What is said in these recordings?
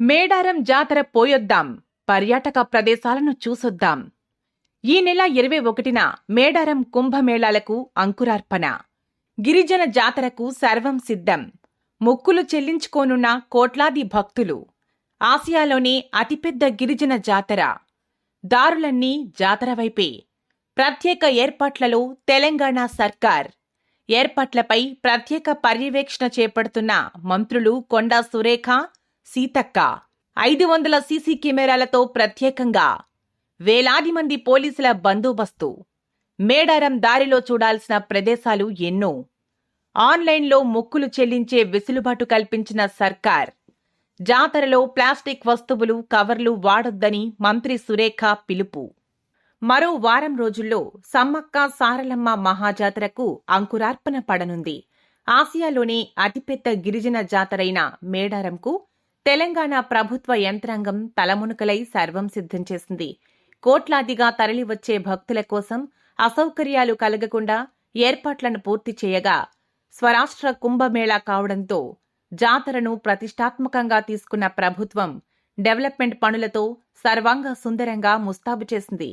మేడారం జాతర పోయొద్దాం. పర్యాటక ప్రదేశాలను చూసొద్దాం. ఈ నెల ఇరవై ఒకటిన మేడారం కుంభమేళాలకు అంకురార్పణ. గిరిజన జాతరకు సర్వం సిద్ధం. మొక్కులు చెల్లించుకోనున్న కోట్లాది భక్తులు. ఆసియాలోనే అతిపెద్ద గిరిజన జాతర. దారులన్నీ జాతర వైపే. ప్రత్యేక ఏర్పాట్లలో తెలంగాణ సర్కార్. ఏర్పాట్లపై ప్రత్యేక పర్యవేక్షణ చేపడుతున్న మంత్రులు కొండా సురేఖ సీతక్క ఐదు వందల సీసీ కెమెరాలతో ప్రత్యేకంగా వేలాది మంది పోలీసుల బందోబస్తు. మేడారం దారిలో చూడాల్సిన ప్రదేశాలు ఎన్నో. ఆన్లైన్లో మొక్కులు చెల్లించే వెసులుబాటు కల్పించిన సర్కార్. జాతరలో ప్లాస్టిక్ వస్తువులు కవర్లు వాడొద్దని మంత్రి సురేఖ పిలుపు. మరో వారం రోజుల్లో సమ్మక్క సారలమ్మ మహాజాతరకు అంకురార్పణ పడనుంది. ఆసియాలోనే అతిపెద్ద గిరిజన జాతరైన మేడారంకు తెలంగాణ ప్రభుత్వ యంత్రాంగం తలమునకలై సర్వం సిద్ధం చేసింది. కోట్లాదిగా తరలివచ్చే భక్తుల కోసం అసౌకర్యాలు కలగకుండా ఏర్పాట్లను పూర్తి చేయగా స్వరాష్ట్ర కుంభమేళా కావడంతో జాతరను ప్రతిష్టాత్మకంగా తీసుకున్న ప్రభుత్వం డెవలప్మెంట్ పనులతో సర్వాంగ సుందరంగా ముస్తాబు చేసింది.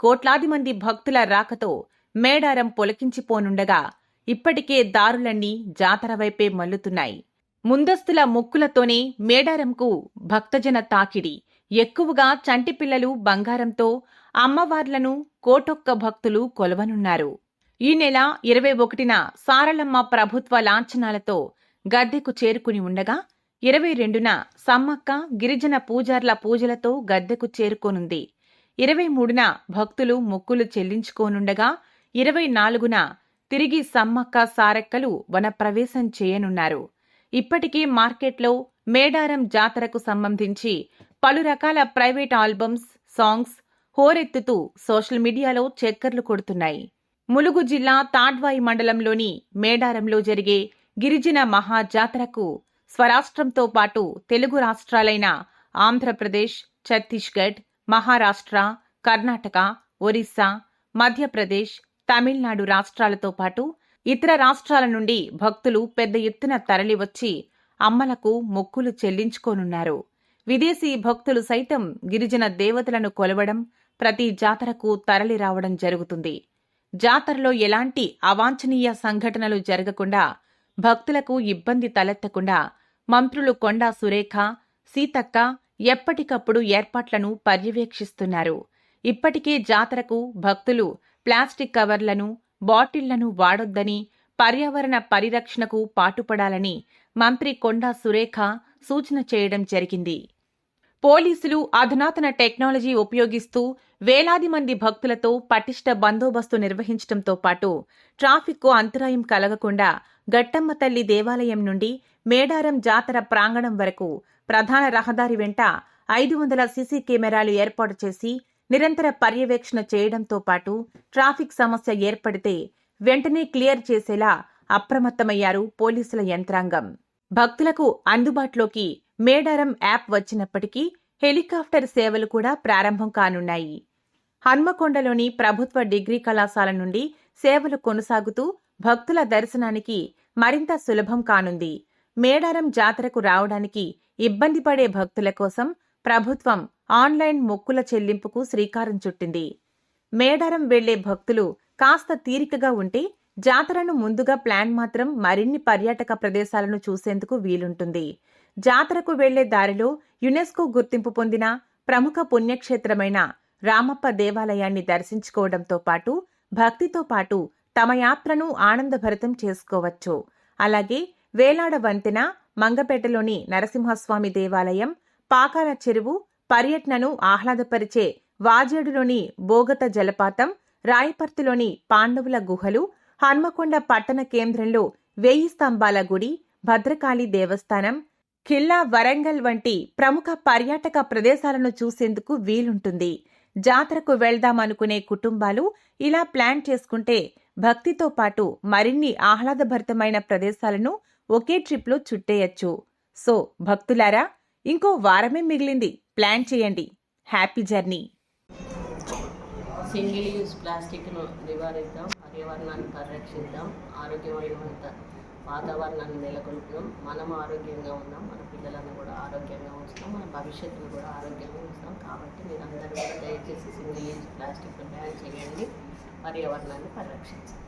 కోట్లాది మంది భక్తుల రాకతో మేడారం పొలకించిపోనుండగా ఇప్పటికే దారులన్నీ జాతర వైపే మల్లుతున్నాయి. ముందస్తుల మొక్కులతోనే మేడారంకు భక్తజన తాకిడి. ఎక్కువగా చంటి పిల్లలు బంగారంతో అమ్మవార్లను కోటొక్క భక్తులు కొలవనున్నారు. ఈ నెల ఇరవై ఒకటిన సారలమ్మ ప్రభుత్వ లాంఛనాలతో గద్దెకు చేరుకుని ఉండగా ఇరవై రెండున సమ్మక్క గిరిజన పూజార్ల పూజలతో గద్దెకు చేరుకోనుంది. ఇరవై మూడున భక్తులు మొక్కులు చెల్లించుకోనుండగా ఇరవై నాలుగున తిరిగి సమ్మక్క సారక్కలు వనప్రవేశం చేయనున్నారు. ఇప్పటికే మార్కెట్లో మేడారం జాతరకు సంబంధించి పలు రకాల ప్రైవేట్ ఆల్బమ్స్ సాంగ్స్ హోరెత్తుతూ సోషల్ మీడియాలో చక్కర్లు కొడుతున్నాయి. ములుగు జిల్లా తాడ్వాయి మండలంలోని మేడారంలో జరిగే గిరిజన మహాజాతరకు స్వరాష్ట్రంతో పాటు తెలుగు రాష్ట్రాలైన ఆంధ్రప్రదేశ్ ఛత్తీస్గఢ్ మహారాష్ట్ర కర్ణాటక ఒరిస్సా మధ్యప్రదేశ్ తమిళనాడు రాష్ట్రాలతో పాటు ఇతర రాష్ట్రాల నుండి భక్తులు పెద్ద ఎత్తున తరలివచ్చి అమ్మలకు మొక్కులు చెల్లించుకోనున్నారు. విదేశీ భక్తులు సైతం గిరిజన దేవతలను కొలవడం ప్రతి జాతరకు తరలి రావడం జరుగుతుంది. జాతరలో ఎలాంటి అవాంఛనీయ సంఘటనలు జరగకుండా భక్తులకు ఇబ్బంది తలెత్తకుండా మంత్రులు కొండా సురేఖ సీతక్క ఎప్పటికప్పుడు ఏర్పాట్లను పర్యవేక్షిస్తున్నారు. ఇప్పటికే జాతరకు భక్తులు ప్లాస్టిక్ కవర్లను బాటిళ్ళను వాడొద్దని పర్యావరణ పరిరక్షణకు పాటుపడాలని మంత్రి కొండా సురేఖ సూచన చేయడం జరిగింది. పోలీసులు అధునాతన టెక్నాలజీ ఉపయోగిస్తూ వేలాది మంది భక్తులతో పటిష్ట బందోబస్తు నిర్వహించడంతో పాటు ట్రాఫిక్కు అంతరాయం కలగకుండా గట్టమ్మ తల్లి దేవాలయం నుండి మేడారం జాతర ప్రాంగణం వరకు ప్రధాన రహదారి వెంట ఐదు వందల సీసీ కెమెరాలు ఏర్పాటు చేసి నిరంతర పర్యవేక్షణ చేయడంతో పాటు ట్రాఫిక్ సమస్య ఏర్పడితే వెంటనే క్లియర్ చేసేలా అప్రమత్తమయ్యారు పోలీసుల యంత్రాంగం. భక్తులకు అందుబాటులోకి మేడారం యాప్ వచ్చినప్పటికీ హెలికాప్టర్ సేవలు కూడా ప్రారంభం కానున్నాయి. హన్మకొండలోని ప్రభుత్వ డిగ్రీ కళాశాల నుండి సేవలు కొనసాగుతూ భక్తుల దర్శనానికి మరింత సులభం కానుంది. మేడారం జాతరకు రావడానికి ఇబ్బంది పడే భక్తుల కోసం ప్రభుత్వం ఆన్లైన్ మొక్కుల చెల్లింపుకు శ్రీకారం చుట్టింది. మేడారం వెళ్ళే భక్తులు కాస్త తీరికగా ఉంటే జాతరను ముందుగా ప్లాన్ మాత్రం మరిన్ని పర్యాటక ప్రదేశాలను చూసేందుకు వీలుంటుంది. జాతరకు వెళ్ళే దారిలో యునెస్కో గుర్తింపు పొందిన ప్రముఖ పుణ్యక్షేత్రమైన రామప్ప దేవాలయాన్ని దర్శించుకోవడంతో పాటు భక్తితో పాటు తమ యాత్రను ఆనందభరితం చేసుకోవచ్చు. అలాగే వేలాడ వంతెన మంగపేటలోని నరసింహస్వామి దేవాలయం పాకాల చెరువు పర్యటనను ఆహ్లాదపరిచే వాజేడులోని బోగత జలపాతం రాయపర్తిలోని పాండవుల గుహలు హన్మకొండ పట్టణ కేంద్రంలో వేయి స్తంభాల గుడి భద్రకాళి దేవస్థానం ఖిల్లా వరంగల్ వంటి ప్రముఖ పర్యాటక ప్రదేశాలను చూసేందుకు వీలుంటుంది. జాతరకు వెళ్దామనుకునే కుటుంబాలు ఇలా ప్లాన్ చేసుకుంటే భక్తితో పాటు మరిన్ని ఆహ్లాదభరితమైన ప్రదేశాలను ఒకే ట్రిప్లో చుట్టేయచ్చు. సో భక్తులారా ఇంకో వారమే మిగిలింది. ప్లాన్ చేయండి. Happy journey. సింగిల్ యూజ్ ప్లాస్టిక్ను నివారిద్దాం పర్యావరణాన్ని పరిరక్షిద్దాం ఆరోగ్యమైన వాతావరణాన్ని నెలకొల్పుదాం. మనం ఆరోగ్యంగా ఉన్నాం మన పిల్లలను కూడా ఆరోగ్యంగా ఉంచుతాం మన భవిష్యత్తును కూడా ఆరోగ్యంగా ఉంచుతాం. కాబట్టి మీరందరూ కూడా దయచేసి సింగిల్ యూజ్ ప్లాస్టిక్ బ్యాన్ చేయండి. పర్యావరణాన్ని పరిరక్షించండి.